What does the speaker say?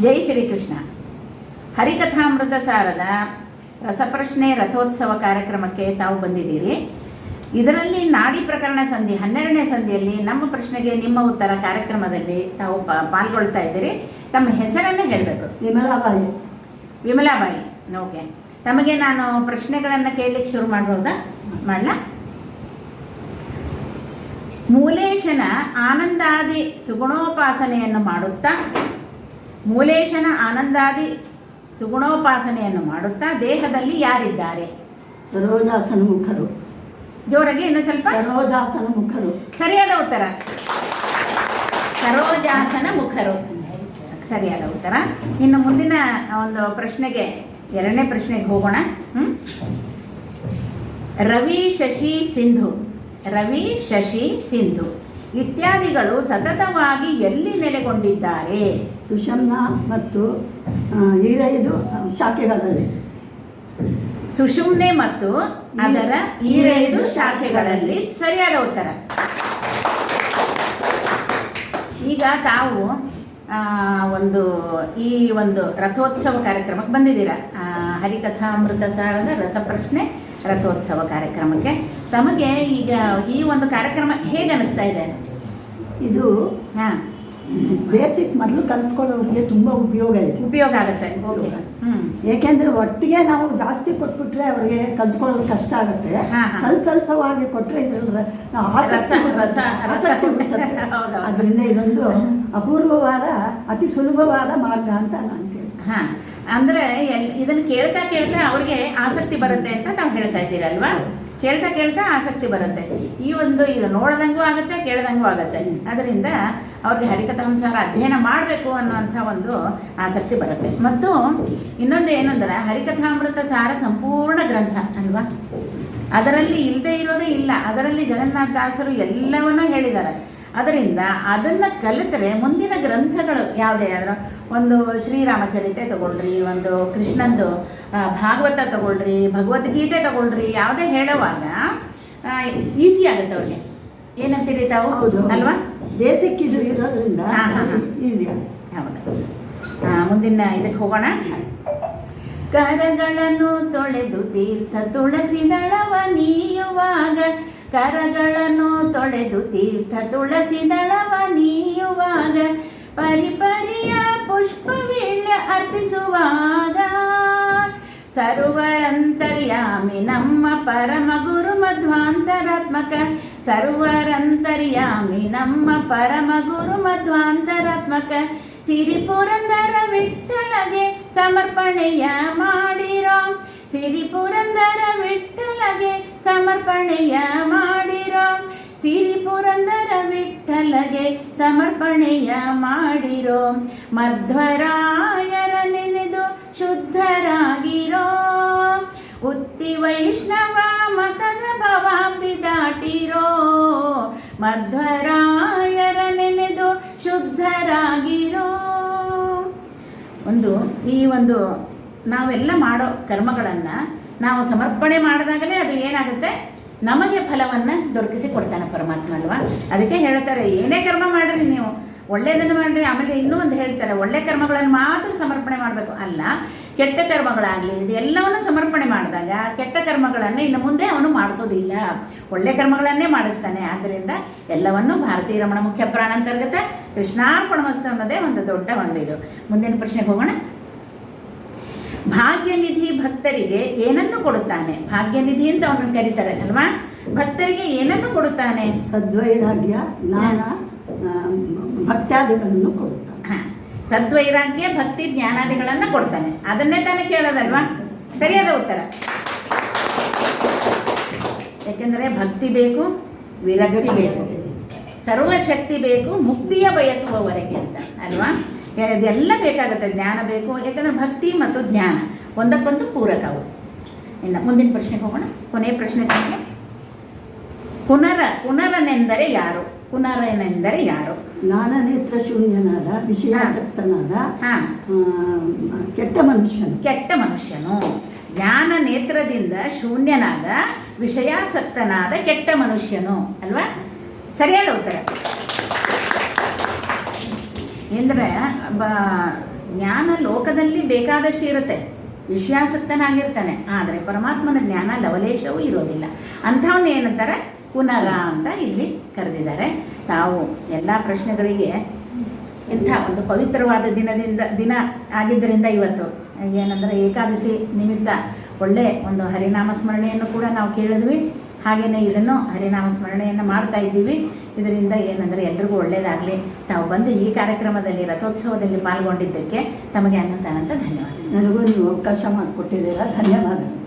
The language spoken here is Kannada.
ಜೈ ಶ್ರೀಕೃಷ್ಣ. ಹರಿಕಥಾಮೃತ ಸಾರದ ರಸಪ್ರಶ್ನೆ ರಥೋತ್ಸವ ಕಾರ್ಯಕ್ರಮಕ್ಕೆ ತಾವು ಬಂದಿದ್ದೀರಿ. ಇದರಲ್ಲಿ ನಾಡಿ ಪ್ರಕರಣ ಸಂಧಿ ಹನ್ನೆರಡನೇ ಸಂಧಿಯಲ್ಲಿ ನಮ್ಮ ಪ್ರಶ್ನೆಗೆ ನಿಮ್ಮ ಉತ್ತರ ಕಾರ್ಯಕ್ರಮದಲ್ಲಿ ತಾವು ಪಾ- ಪಾಲ್ಗೊಳ್ತಾ ಇದ್ದೀರಿ. ತಮ್ಮ ಹೆಸರನ್ನೇ ಹೇಳಬೇಕು. ವಿಮಲಾಬಾಯಿ. ವಿಮಲಾಬಾಯಿ. ಓಕೆ. ತಮಗೆ ನಾನು ಪ್ರಶ್ನೆಗಳನ್ನು ಕೇಳಲಿಕ್ಕೆ ಶುರು ಮಾಡ್ಬೋದಾ? ಮಾಡಲ? ಮೂಲೇಶನ ಆನಂದಾದಿ ಸುಗುಣೋಪಾಸನೆಯನ್ನು ಮಾಡುತ್ತಾ ಮೂಲೇಶನ ಆನಂದಾದಿ ಸುಗುಣೋಪಾಸನೆಯನ್ನು ಮಾಡುತ್ತಾ ದೇಹದಲ್ಲಿ ಯಾರಿದ್ದಾರೆ? ಸರೋಜಾಸನ ಮುಖರು. ಜೋರಾಗಿ ಇನ್ನು ಸ್ವಲ್ಪ? ಸರೋಜಾಸನ ಮುಖರು. ಸರಿಯಾದ ಉತ್ತರ? ಸರೋಜಾಸನ ಮುಖರು. ಸರಿಯಾದ ಉತ್ತರ. ಇನ್ನು ಮುಂದಿನ ಒಂದು ಪ್ರಶ್ನೆಗೆ ಎರಡನೇ ಪ್ರಶ್ನೆಗೆ ಹೋಗೋಣ. ಹ್ಮ್? ರವಿ ಶಶಿ ಸಿಂಧು. ರವಿ ಶಶಿ ಸಿಂಧು. ಇತ್ಯಾದಿಗಳು ಸತತವಾಗಿ ಎಲ್ಲಿ ನೆಲೆಗೊಂಡಿದ್ದಾರೆ? ಸುಷಮ್ನ ಮತ್ತು ಈರೈದು ಶಾಖೆಗಳಲ್ಲಿ. ಸುಷುಮ್ನೆ ಮತ್ತು ಅದರ ಈರೈದು ಶಾಖೆಗಳಲ್ಲಿ ಸರಿಯಾದ ಉತ್ತರ. ಈಗ ತಾವು ಒಂದು ಈ ಒಂದು ರಥೋತ್ಸವ ಕಾರ್ಯಕ್ರಮಕ್ಕೆ ಬಂದಿದ್ದೀರಾ? ಹರಿಕಥಾಮೃತ ಸಾರದ ರಸಪ್ರಶ್ನೆ ರಥೋತ್ಸವ ಕಾರ್ಯಕ್ರಮಕ್ಕೆ. ತಮಗೆ ಈಗ ಈ ಒಂದು ಕಾರ್ಯಕ್ರಮ ಹೇಗೆ ಅನಿಸ್ತಾ ಇದೆ? ಇದು ಹಾಂ. ಬೇಸಿಕ್ ಮೊದಲು ಕಲ್ತ್ಕೊಳ್ಳೋರಿಗೆ ತುಂಬ ಉಪಯೋಗ ಇದೆ. ಉಪಯೋಗ ಆಗುತ್ತೆ. ಓಕೆ. ಹ್ಞೂ ಏಕೆಂದ್ರೆ ಒಟ್ಟಿಗೆ ನಾವು ಜಾಸ್ತಿ ಕೊಟ್ಬಿಟ್ರೆ ಅವರಿಗೆ ಕಲ್ತ್ಕೊಳ್ಳೋದು ಕಷ್ಟ ಆಗುತ್ತೆ. ಸ್ವಲ್ಪ ಸ್ವಲ್ಪವಾಗಿ ಕೊಟ್ಟರೆ. ಅದರಿಂದ ಇದೊಂದು ಅಪೂರ್ವವಾದ ಅತಿ ಸುಲಭವಾದ ಮಾರ್ಗ ಅಂತ ನಾನು ಹೇಳ್ತೀನಿ ಹಾ. ಅಂದ್ರೆ ಇದನ್ನ ಕೇಳ್ತಾ ಕೇಳ್ತಾ ಅವ್ರಿಗೆ ಆಸಕ್ತಿ ಬರುತ್ತೆ ಅಂತ ತಾವು ಹೇಳ್ತಾ ಇದ್ದೀರಲ್ವಾ ಕೇಳ್ತಾ ಕೇಳ್ತಾ ಆಸಕ್ತಿ ಬರುತ್ತೆ. ಈ ಒಂದು ಇದು ನೋಡ್ದಂಗೂ ಆಗುತ್ತೆ, ಕೇಳ್ದಂಗೂ ಆಗುತ್ತೆ. ಅದರಿಂದ ಅವ್ರಿಗೆ ಹರಿಕಥಾಂಸಾರ ಅಧ್ಯಯನ ಮಾಡಬೇಕು ಅನ್ನುವಂಥ ಒಂದು ಆಸಕ್ತಿ ಬರುತ್ತೆ. ಮತ್ತು ಇನ್ನೊಂದು ಏನಂದ್ರೆ ಹರಿಕಥಾಮೃತ ಸಾರ ಸಂಪೂರ್ಣ ಗ್ರಂಥ ಅಲ್ವಾ? ಅದರಲ್ಲಿ ಇಲ್ಲದೆ ಇರೋದೇ ಇಲ್ಲ. ಅದರಲ್ಲಿ ಜಗನ್ನಾಥ ದಾಸರು ಎಲ್ಲವನ್ನೂ ಹೇಳಿದ್ದಾರೆ. ಅದರಿಂದ ಅದನ್ನು ಕಲಿತರೆ ಮುಂದಿನ ಗ್ರಂಥಗಳು ಯಾವುದೇ ಆದರೂ. ಒಂದು ಶ್ರೀರಾಮಚರಿತೆ ತಗೊಳ್ರಿ ಒಂದು ಕೃಷ್ಣಂದು ಭಾಗವತ ತಗೊಳ್ರಿ ಭಗವದ್ಗೀತೆ ತಗೊಳ್ರಿ ಯಾವುದೇ ಹೇಳುವಾಗ ಈಸಿ ಆಗುತ್ತೆ ಅವ್ರಿಗೆ. ಏನಂತೀರಿ ತಾವು? ಹೌದು. ಅಲ್ವಾ? ಬೇಸಿಕ್ ಇದು ಇರೋದ್ರಿಂದ ಈಸಿ ಹೌದು. ಮುಂದಿನ ಇದಕ್ಕೆ ಹೋಗೋಣ. ಕರಗಳನ್ನು ತೊಳೆದು ತೀರ್ಥ ತುಳಸಿ ದಳವ ನೀಯುವಾಗ ಕರಗಳನ್ನು ತೊಳೆದು ತೀರ್ಥ ತುಳಸಿ ದಳವ ನೀಯುವಾಗ, ಪರಿಪರಿಯ ಪುಷ್ಪವೀಳ್ಯ ಅರ್ಪಿಸುವಾಗ. ಸರ್ವರಂತರ್ಯಾಮಿ ನಮ್ಮ ಪರಮ ಗುರು ಮಧ್ವಾಂತರಾತ್ಮಕ ಸರ್ವರಂತರ್ಯಾಮಿ ನಮ್ಮ ಪರಮ ಗುರು ಮಧ್ವಾಂತರಾತ್ಮಕ ಸಿರಿ ಪುರಂದರ ವಿಠಲಗೆ ಸಮರ್ಪಣೆಯ ಮಾಡಿರೋ ಸಿರಿ ಪುರಂದರ ವಿಠಲಗೆ ಸಮರ್ಪಣೆಯ ಮಾಡಿರೋ. ಸಿರಿ ಪುರಂದರ ವಿಠಲಗೆ ಸಮರ್ಪಣೆಯ ಮಾಡಿರೋ. ಮಧ್ವರಾಯರ ನೆನೆದು ಶುದ್ಧರಾಗಿರೋ. ಉತ್ತಿ ವೈಷ್ಣವ ಮತದ ಭವಾಬ್ದಿ ದಾಟಿರೋ. ಮಧ್ವರಾಯರ ನೆನೆದು ಶುದ್ಧರಾಗಿರೋ. ಒಂದು ಈ ಒಂದು ನಾವೆಲ್ಲ ಮಾಡೋ ಕರ್ಮಗಳನ್ನು ನಾವು ಸಮರ್ಪಣೆ ಮಾಡಿದಾಗಲೇ ಅದು ಏನಾಗುತ್ತೆ? ನಮಗೆ ಫಲವನ್ನು ದೊರಕಿಸಿ ಕೊಡ್ತಾನೆ ಪರಮಾತ್ಮ ಅಲ್ವಾ? ಅದಕ್ಕೆ ಹೇಳ್ತಾರೆ, ಏನೇ ಕರ್ಮ ಮಾಡಿರಿ ನೀವು. ಒಳ್ಳೆಯದನ್ನು ಮಾಡಿರಿ, ಆಮೇಲೆ ಇನ್ನೂ ಒಂದು ಹೇಳ್ತಾರೆ, ಒಳ್ಳೆ ಕರ್ಮಗಳನ್ನು ಮಾತ್ರ ಸಮರ್ಪಣೆ ಮಾಡಬೇಕು. ಅಲ್ಲ, ಕೆಟ್ಟ ಕರ್ಮಗಳಾಗಲಿ, ಇದೆಲ್ಲವನ್ನು ಸಮರ್ಪಣೆ ಮಾಡಿದಾಗ ಕೆಟ್ಟ ಕರ್ಮಗಳನ್ನು ಇನ್ನು ಮುಂದೆ ಅವನು ಮಾಡಿಸೋದಿಲ್ಲ. ಒಳ್ಳೆ ಕರ್ಮಗಳನ್ನೇ ಮಾಡಿಸ್ತಾನೆ. ಆದ್ದರಿಂದ ಎಲ್ಲವನ್ನು ಭಾರತೀಯ ರಮಣ ಮುಖ್ಯ ಪ್ರಾಣಾಂತರ್ಗತ ಕೃಷ್ಣಾರ್ಪಣಮಸ್ತು ಅನ್ನೋದೇ ಒಂದು ದೊಡ್ಡ ಒಂದು ಇದು. ಮುಂದಿನ ಪ್ರಶ್ನೆಗೆ ಹೋಗೋಣ. ಭಾಗ್ಯನಿಧಿ ಭಕ್ತರಿಗೆ ಏನನ್ನು ಕೊಡುತ್ತಾನೆ? ಭಾಗ್ಯನಿಧಿ ಅಂತ ಅವನನ್ನು ಕರೀತಾರೆ ಅಲ್ವಾ? ಭಕ್ತರಿಗೆ ಏನನ್ನು ಕೊಡುತ್ತಾನೆ? ಸದ್ವೈರಾಗ್ಯ ಜ್ಞಾನ ಭಕ್ತಾದಿಗಳನ್ನು ಕೊಡುತ್ತಾನೆ. ಹಾಂ. ಸದ್ವೈರಾಗ್ಯ ಭಕ್ತಿ ಜ್ಞಾನಾದಿಗಳನ್ನು ಕೊಡ್ತಾನೆ. ಅದನ್ನೇ ತಾನೇ ಕೇಳೋದಲ್ವಾ? ಸರಿಯಾದ ಉತ್ತರ. ಯಾಕೆಂದರೆ ಭಕ್ತಿ ಬೇಕು. ವಿರಕ್ತಿ ಬೇಕು. ಸರ್ವಶಕ್ತಿ ಬೇಕು ಮುಕ್ತಿಯ ಬಯಸುವವರೆಗೆ ಅಂತ ಅಲ್ವಾ? ಇದೆಲ್ಲ ಬೇಕಾಗುತ್ತೆ. ಜ್ಞಾನ ಬೇಕು. ಯಾಕಂದರೆ ಭಕ್ತಿ ಮತ್ತು ಜ್ಞಾನ ಒಂದಕ್ಕೊಂದು ಪೂರಕವು. ಇನ್ನು ಮುಂದಿನ ಪ್ರಶ್ನೆಗೆ ಹೋಗೋಣ. ಕೊನೆಯ ಪ್ರಶ್ನೆ ತಮಗೆ. ಪುನರ ಪುನರನೆಂದರೆ ಯಾರು? ಪುನರನೆಂದರೆ ಯಾರು? ಜ್ಞಾನನೇತ್ರ ಶೂನ್ಯನಾದ ವಿಷಯಾಸಕ್ತನಾದ ಕೆಟ್ಟ ಮನುಷ್ಯನು. ಕೆಟ್ಟ ಮನುಷ್ಯನು. ಜ್ಞಾನ ನೇತ್ರದಿಂದ ಶೂನ್ಯನಾದ ವಿಷಯಾಸಕ್ತನಾದ ಕೆಟ್ಟ ಮನುಷ್ಯನು. ಅಲ್ವಾ? ಸರಿಯಾದ ಉತ್ತರ. ಎಂದರೆ ಬ, ಜ್ಞಾನ ಲೋಕದಲ್ಲಿ ಬೇಕಾದಷ್ಟು ಇರುತ್ತೆ. ವಿಷಯಾಸಕ್ತನಾಗಿರ್ತಾನೆ. ಆದರೆ ಪರಮಾತ್ಮನ ಜ್ಞಾನ ಲವಲೇಶವೂ ಇರೋದಿಲ್ಲ. ಅಂಥವನ್ನ ಏನಂತಾರೆ? ಪುನರ ಅಂತ ಇಲ್ಲಿ ಕರೆದಿದ್ದಾರೆ. ತಾವು ಎಲ್ಲ ಪ್ರಶ್ನೆಗಳಿಗೆ ಇಂಥ ಒಂದು ಪವಿತ್ರವಾದ ದಿನದಿಂದ, ದಿನ ಆಗಿದ್ದರಿಂದ ಇವತ್ತು, ಏನಂದರೆ ಏಕಾದಶಿ ನಿಮಿತ್ತ ಒಳ್ಳೆ ಒಂದು ಹರಿನಾಮ ಸ್ಮರಣೆಯನ್ನು ಕೂಡ ನಾವು ಕೇಳಿದ್ವಿ. ಹಾಗೆಯೇ ಇದನ್ನು ಹರಿನಾಮ ಸ್ಮರಣೆಯನ್ನು ಮಾಡ್ತಾ ಇದ್ದೀವಿ. ಇದರಿಂದ ಏನಂದರೆ ಎಲ್ರಿಗೂ ಒಳ್ಳೆಯದಾಗಲಿ ತಾವು ಬಂದು ಈ ಕಾರ್ಯಕ್ರಮದಲ್ಲಿ, ರಥೋತ್ಸವದಲ್ಲಿ ಪಾಲ್ಗೊಂಡಿದ್ದಕ್ಕೆ ತಮಗೆ ಅನಂತ ಅನಂತ ಧನ್ಯವಾದ ನನಗೂ ನೀವು ಅವಕಾಶ ಮಾಡಿಕೊಟ್ಟಿದ್ದೀರಾ? ಧನ್ಯವಾದಗಳು.